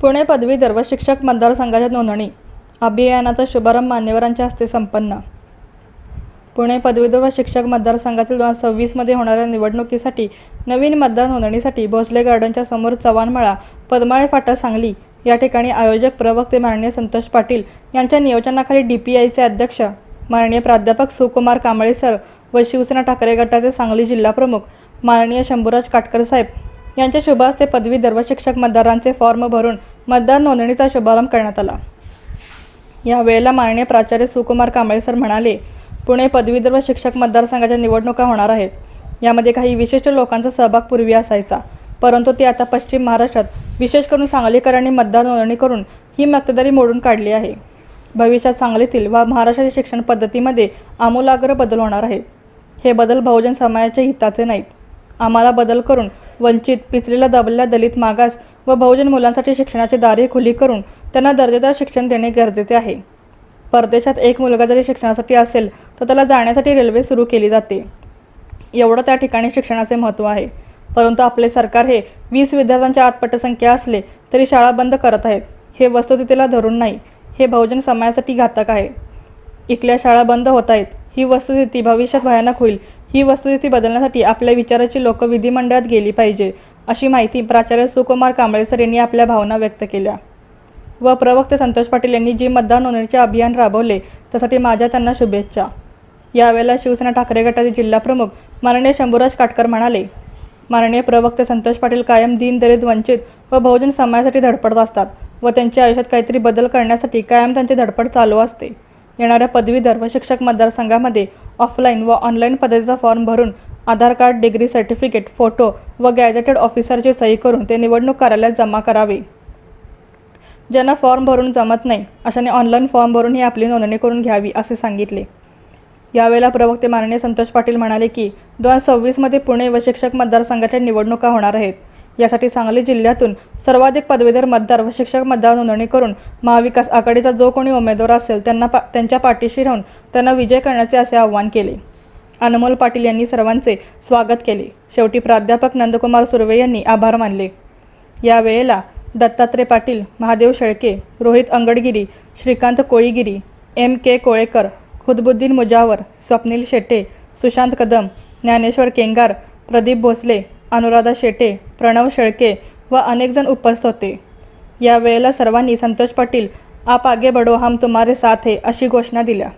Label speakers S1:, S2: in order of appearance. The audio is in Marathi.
S1: पुणे पदवीधर व शिक्षक मतदारसंघाच्या नोंदणी. अभियानाचा शुभारंभ मान्यवरांच्या हस्ते संपन्न. पुणे पदवीधर व शिक्षक मतदारसंघातील दोन हजार सव्वीसमध्ये होणाऱ्या निवडणुकीसाठी नवीन मतदार नोंदणीसाठी भोसले गार्डनच्या समोर चव्हाणमळा पद्माळे फाटा सांगली या ठिकाणी आयोजक प्रवक्ते माननीय संतोष पाटील यांच्या नियोजनाखाली डी पी आयचे अध्यक्ष माननीय प्राध्यापक सुकुमार कांबळे सर व शिवसेना ठाकरे गटाचे सांगली जिल्हाप्रमुख माननीय शंभूराज काटकर साहेब यांच्या शुभ पदवी पदवीधर व शिक्षक मतदारांचे फॉर्म भरून मतदार नोंदणीचा शुभारंभ करण्यात आला. या वेळेला माननीय प्राचार्य सुकुमार कांबळे सर म्हणाले पुणे पदवीधर व शिक्षक मतदारसंघाच्या निवडणुका होणार आहेत. यामध्ये काही विशिष्ट लोकांचा सहभाग पूर्वी असायचा परंतु ते आता पश्चिम महाराष्ट्रात विशेष करून सांगलीकरांनी मतदार नोंदणी करून ही मक्तेदारी मोडून काढली आहे. भविष्यात सांगलीतील व महाराष्ट्राच्या शिक्षण पद्धतीमध्ये आमूलाग्र बदल होणार आहेत. हे बदल बहुजन समाजाच्या हिताचे नाहीत. आम्हाला बदल करून वंचित पिचलेला दबलेला दलित मागास व बहुजन मुलांसाठी शिक्षणाची दारे खुली करून त्यांना दर्जेदार शिक्षण देणे गरजेचे आहे. परदेशात एक मुलगा जरी शिक्षणासाठी असेल तर त्याला जाण्यासाठी रेल्वे सुरू केली जाते. एवढं त्या ठिकाणी शिक्षणाचे महत्त्व आहे. परंतु आपले सरकार हे वीस विद्यार्थ्यांच्या आत पटसंख्या असले तरी शाळा बंद करत आहेत. हे वस्तुस्थितीला धरून नाही. हे बहुजन समाजासाठी घातक आहे. इथल्या शाळा बंद होत आहेत. ही वस्तुस्थिती भविष्यात भयानक होईल ही वस्तुस्थिती बदलण्यासाठी आपल्या विचाराची लोक विधिमंडळात गेली पाहिजे अशी माहिती प्राचार्य सुकुमार कांबळेसर यांनी आपल्या भावना व्यक्त केल्या. व प्रवक्ते संतोष पाटील यांनी जी मतदान नोंदणीचे अभियान राबवले त्यासाठी माझ्या त्यांना शुभेच्छा. यावेळेला शिवसेना ठाकरे गटाचे जिल्हाप्रमुख माननीय शंभूराज काटकर म्हणाले माननीय प्रवक्ते संतोष पाटील कायम दीनदलित वंचित व बहुजन समाजासाठी धडपडत असतात व त्यांच्या आयुष्यात काहीतरी बदल करण्यासाठी कायम त्यांची धडपड चालू असते. येणाऱ्या पदवीधर व शिक्षक मतदारसंघामध्ये ऑफलाईन व ऑनलाईन पद्धतीचा फॉर्म भरून Aadhaar card degree certificate photo व गॅजेटेड ऑफिसरची सही करून ते निवडणूक कार्यालयात जमा करावे. ज्यांना फॉर्म भरून जमत नाही अशाने ऑनलाईन फॉर्म भरून ही आपली नोंदणी करून घ्यावी असे सांगितले. यावेळेला प्रवक्ते माननीय संतोष पाटील म्हणाले की दोन हजार सव्वीसमध्ये पुणे व शिक्षक मतदारसंघाच्या निवडणुका होणार आहेत. यासाठी सांगली जिल्ह्यातून सर्वाधिक पदवीधर मतदार व शिक्षक मतदार नोंदणी करून महाविकास आघाडीचा जो कोणी उमेदवार असेल त्यांना पा त्यांच्या पाठीशी राहून त्यांना विजय करण्याचे असे आवाहन केले. अनमोल पाटील यांनी सर्वांचे स्वागत केले. शेवटी प्राध्यापक नंदकुमार सुर्वे यांनी आभार मानले. यावेळेला दत्तात्रय पाटील महादेव शेळके रोहित अंगडगिरी श्रीकांत कोळीगिरी एम के कोळेकर खुदबुद्दीन मुजावर स्वप्नील शेटे सुशांत कदम ज्ञानेश्वर केंगार प्रदीप भोसले अनुराधा शेटे प्रणव शेळके व अनेकजण उपस्थित होते. यावेळेला सर्वांनी संतोष पाटील आप आगे बढो हम तुम्हारे साथ है अशी घोषणा दिल्या.